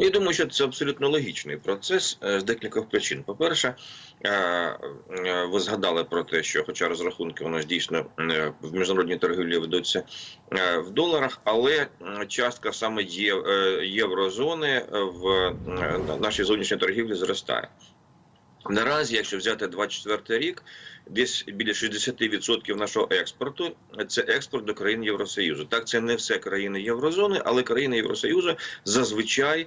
Я думаю, що це абсолютно логічний процес е, з декількох причин. По-перше, е, е, ви згадали про те, що, хоча розрахунки у нас дійсно в міжнародній торгівлі ведуться в доларах, але частка саме єврозони в нашій зовнішній торгівлі зростає. Наразі, якщо взяти 24 рік, десь біля 60% нашого експорту це експорт до країн Євросоюзу. Так, це не все країни Єврозони, але країни Євросоюзу зазвичай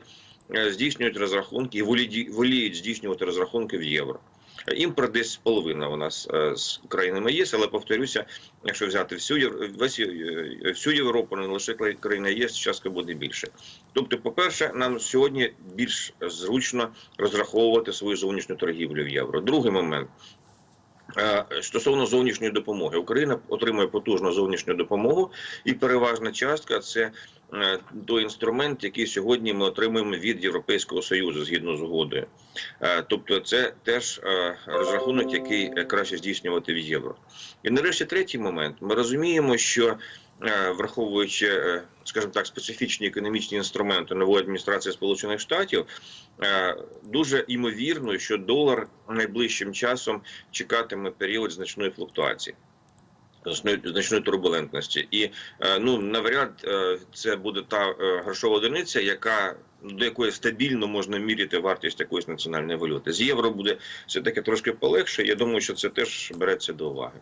здійснюють розрахунки і воліють здійснювати розрахунки в євро. Імпорт десь половина у нас е, з країнами ЄС, але повторюся, якщо взяти всю весь, е, всю Європу, не лише країни ЄС, частка буде більше. Тобто, по-перше, нам сьогодні більш зручно розраховувати свою зовнішню торгівлю в євро. Другий момент. Е, Стосовно зовнішньої допомоги, Україна отримує потужну зовнішню допомогу, і переважна частка це е, той інструмент, який сьогодні ми отримуємо від Європейського союзу згідно з угодою. Е, Тобто, це теж е, розрахунок, який е, краще здійснювати в євро. І нарешті третій момент. Ми розуміємо, що е, враховуючи, е, скажімо так, специфічні економічні інструменти нової адміністрації Сполучених Штатів, е, дуже імовірно, що долар найближчим часом чекатиме період значної флуктуації. Значної, турбулентності, і е, ну навряд е, це буде та е, грошова одиниця, яка до якої стабільно можна міряти вартість якоїсь національної валюти. З євро буде все таки трошки полегше. Я думаю, що це теж береться до уваги.